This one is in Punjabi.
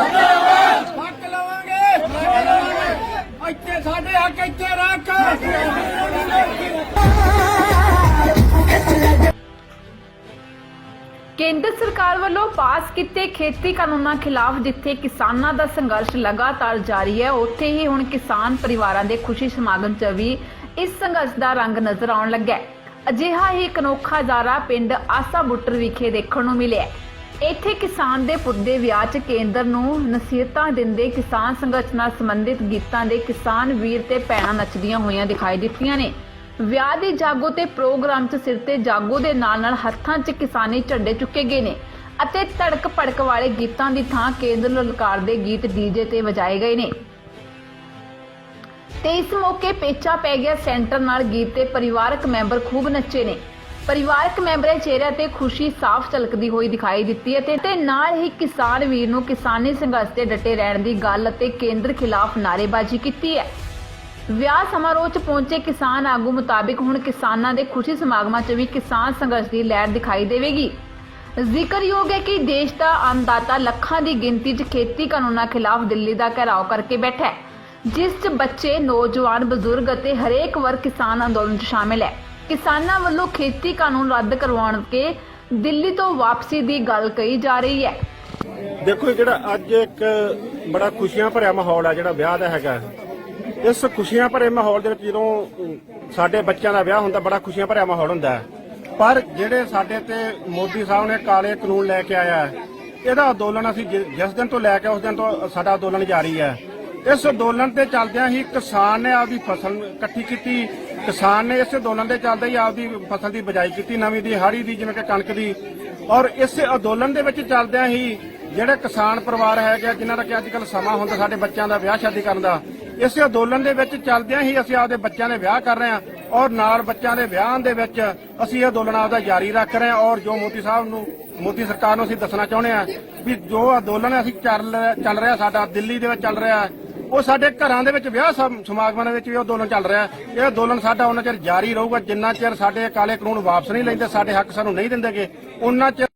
ਹੱਕ ਲਵਾਂਗੇ। ਇੱਥੇ ਸਾਡੇ ਹੱਕ ਇੱਥੇ ਰੱਖ। ਕੇਂਦਰ ਸਰਕਾਰ ਵੱਲੋਂ ਪਾਸ ਕੀਤੇ ਖੇਤੀ ਕਾਨੂੰਨਾਂ ਖਿਲਾਫ ਜਿੱਥੇ ਕਿਸਾਨਾਂ ਦਾ ਸੰਘਰਸ਼ ਲਗਾਤਾਰ ਜਾਰੀ ਹੈ, ਉੱਥੇ ਹੀ ਹੁਣ ਕਿਸਾਨ ਪਰਿਵਾਰਾਂ ਦੇ ਖੁਸ਼ੀ ਸਮਾਗਮ 'ਚ ਵੀ ਇਸ ਸੰਘਰਸ਼ ਦਾ ਰੰਗ ਨਜ਼ਰ ਆਉਣ ਲੱਗਾ ਹੈ। ਅਜਿਹਾ ਹੀ ਇੱਕ ਅਨੋਖਾ ਜ਼ਾਰਾ ਪਿੰਡ ਆਸਾ ਬੁੱਟਰ ਵਿਖੇ ਦੇਖਣ ਨੂੰ ਮਿਲਿਆ ਹੈ। ਇੱਥੇ ਕਿਸਾਨ ਦੇ ਪੁੱਤ ਵਿਆਹ 'ਚ ਕੇਂਦਰ ਨੂੰ ਨਸੀਹਤਾਂ ਦਿੰਦੇ ਕਿਸਾਨ ਸੰਘਰਸ਼ ਨਾਲ ਸੰਬੰਧਿਤ ਗੀਤਾਂ ਦੇ ਕਿਸਾਨ ਵੀਰ ਤੇ ਭੈਣਾਂ ਨੱਚਦੀਆਂ ਹੋਈਆਂ ਦਿਖਾਈ ਦਿੱਤੀਆਂ ਨੇ। ਵਿਆਹ ਦੀ ਜਾਗੋ ਤੇ ਪ੍ਰੋਗਰਾਮ 'ਚ ਸਿਰ ਤੇ ਜਾਗੋ ਦੇ ਨਾਲ ਨਾਲ ਹੱਥਾਂ 'ਚ ਕਿਸਾਨੀ ਝੰਡੇ ਚੁੱਕੇ ਗਏ ਨੇ ਅਤੇ ਧੜਕ ਭੜਕ ਵਾਲੇ ਗੀਤਾਂ ਦੀ ਥਾਂ ਕੇਂਦਰ ਲਲਕਾਰ ਦੇ ਗੀਤ ਡੀਜੇ ਤੇ ਵਜਾਏ ਗਏ ਨੇ। ਤੇ ਇਸ ਮੌਕੇ ਪੇਚਾ ਪੈ ਗਿਆ ਸੈਂਟਰ ਨਾਲ ਗੀਤ ਤੇ ਪਰਿਵਾਰਕ ਮੈਂਬਰ ਖੂਬ ਨੱਚੇ ਨੇ। ਪਰਿਵਾਰਕ ਮੈਂਬਰਾਂ ਦੇ ਤੇ ਖੁਸ਼ੀ ਸਾਫ਼ ਝਲਕਦੀ ਹੋਈ ਦਿਖਾਈ ਦਿੱਤੀ ਹੈ ਤੇ ਨਾਲ ਹੀ ਕਿਸਾਨ ਵੀਰ ਨੂੰ ਕਿਸਾਨੀ ਸੰਘਰਸ਼ ਤੇ ਡਟੇ ਰਹਿਣ ਦੀ ਗੱਲ ਅਤੇ ਕੇਂਦਰ ਖਿਲਾਫ ਨਾਅਰੇਬਾਜ਼ੀ ਕੀਤੀ ਹੈ। ਵਿਆਹ ਸਮਾਰੋਹ 'ਚ ਪਹੁੰਚੇ ਕਿਸਾਨ ਆਗੂ ਮੁਤਾਬਿਕ ਹੁਣ ਕਿਸਾਨਾਂ ਦੇ ਖੁਸ਼ੀ ਸਮਾਗਮਾਂ 'ਚ ਵੀ ਕਿਸਾਨ ਸੰਘਰਸ਼ ਦੀ ਲਹਿਰ ਦਿਖਾਈ ਦੇਵੇਗੀ। ਜ਼ਿਕਰਯੋਗ ਹੈ ਕਿ ਦੇਸ਼ ਦਾ ਅੰਨਦਾਤਾ ਲੱਖਾਂ ਦੀ ਗਿਣਤੀ 'ਚ ਖੇਤੀ ਕਾਨੂੰਨਾਂ ਖਿਲਾਫ ਦਿੱਲੀ ਦਾ ਘਿਰਾਓ ਕਰਕੇ ਬੈਠਾ ਹੈ, ਜਿਸ 'ਚ ਬੱਚੇ, ਨੌਜਵਾਨ, ਬਜ਼ੁਰਗ ਅਤੇ ਹਰੇਕ ਵਰਗ ਕਿਸਾਨ ਅੰਦੋਲਨ 'ਚ ਸ਼ਾਮਿਲ ਹੈ। ਕਿਸਾਨਾਂ ਵੱਲੋਂ ਖੇਤੀ ਕਾਨੂੰਨ ਰੱਦ ਕਰਵਾਉਣ ਕੇ ਦਿੱਲੀ ਤੋਂ ਵਾਪਸੀ ਦੀ ਗੱਲ ਕਹੀ ਜਾ ਰਹੀ ਹੈ। ਦੇਖੋ ਜਿਹੜਾ ਅੱਜ ਇੱਕ ਬੜਾ ਖੁਸ਼ੀਆਂ ਭਰਿਆ ਮਾਹੌਲ ਆ, ਜਿਹੜਾ ਵਿਆਹ ਦਾ ਹੈਗਾ। ਇਸ ਖੁਸ਼ੀਆਂ ਭਰੇ ਮਾਹੌਲ ਦੇ ਵਿੱਚ ਜਦੋਂ ਸਾਡੇ ਬੱਚਿਆਂ ਦਾ ਵਿਆਹ ਹੁੰਦਾ, ਬੜਾ ਖੁਸ਼ੀਆਂ ਭਰਿਆ ਮਾਹੌਲ ਹੁੰਦਾ। ਪਰ ਜਿਹੜੇ ਸਾਡੇ ਤੇ ਮੋਦੀ ਸਾਹਿਬ ਨੇ ਕਾਲੇ ਕਾਨੂੰਨ ਲੈ ਕੇ ਆਇਆ, ਇਹਦਾ ਅੰਦੋਲਨ ਅਸੀਂ ਜਿਸ ਦਿਨ ਤੋਂ ਲੈ ਕੇ ਉਸ ਦਿਨ ਤੋਂ ਸਾਡਾ ਅੰਦੋਲਨ ਜਾਰੀ ਹੈ। ਇਸ ਅੰਦੋਲਨ ਤੇ ਚੱਲਦਿਆਂ ਹੀ ਕਿਸਾਨ ਨੇ ਆਪਦੀ ਫਸਲ ਇਕੱਠੀ ਕੀਤੀ। ਕਿਸਾਨ ਨੇ ਇਸ ਅੰਦੋਲਨ ਦੇ ਚੱਲਦੇ ਹੀ ਆਪਦੀ ਫਸਲ ਦੀ ਬਜਾਈ ਕੀਤੀ ਨਵੀਂ ਦੀ ਹਾੜੀ ਦੀ ਜਿਵੇਂ ਕਿ ਕਣਕ ਦੀ। ਔਰ ਇਸ ਅੰਦੋਲਨ ਦੇ ਵਿੱਚ ਚੱਲਦਿਆਂ ਹੀ ਜਿਹੜੇ ਕਿਸਾਨ ਪਰਿਵਾਰ ਹੈਗੇ ਆ, ਜਿਨ੍ਹਾਂ ਦਾ ਕਿ ਅੱਜ ਕੱਲ ਸਮਾਂ ਹੁੰਦਾ ਸਾਡੇ ਬੱਚਿਆਂ ਦਾ ਵਿਆਹ ਸ਼ਾਦੀ ਕਰਨ ਦਾ ਇਸ ਅੰਦੋਲਨ ਦੇ ਵਿੱਚ ਚੱਲਦਿਆਂ ਹੀ ਅਸੀਂ ਆਪਦੇ ਬੱਚਿਆਂ ਦੇ ਵਿਆਹ ਕਰ ਰਹੇ ਹਾਂ ਔਰ ਨਾਲ ਬੱਚਿਆਂ ਦੇ ਵਿਆਹਾਂ ਦੇ ਵਿੱਚ ਅਸੀਂ ਇਹ ਅੰਦੋਲਨ ਆਪਦਾ ਜਾਰੀ ਰੱਖ ਰਹੇ ਹਾਂ। ਔਰ ਜੋ ਮੋਦੀ ਸਾਹਿਬ ਨੂੰ ਮੋਦੀ ਸਰਕਾਰ ਨੂੰ ਅਸੀਂ ਦੱਸਣਾ ਚਾਹੁੰਦੇ ਹਾਂ ਵੀ ਜੋ ਅੰਦੋਲਨ ਅਸੀਂ ਚੱਲ ਚੱਲ ਰਿਹਾ ਸਾਡਾ ਦਿੱਲੀ ਦੇ ਵਿੱਚ ਚੱਲ ਰਿਹਾ ਉਹ ਸਾਡੇ ਘਰਾਂ ਦੇ ਵਿੱਚ ਵਿਆਹ ਸਮ- ਸਮਾਗਮਾਂ ਦੇ ਵਿੱਚ ਵੀ ਉਹ ਅੰਦੋਲਨ ਚੱਲ ਰਿਹਾ ਹੈ। ਇਹ ਅੰਦੋਲਨ ਸਾਡਾ ਉਹਨਾਂ ਚਿਰ ਜਾਰੀ ਰਹੂਗਾ ਜਿੰਨਾ ਚਿਰ ਸਾਡੇ ਕਾਲੇ ਕਾਨੂੰਨ ਵਾਪਸ ਨਹੀਂ ਲੈਂਦੇ, ਸਾਡੇ ਹੱਕ ਸਾਨੂੰ ਨਹੀਂ ਦਿੰਦੇਗੇ ਉਹਨਾਂ ਚਿਰ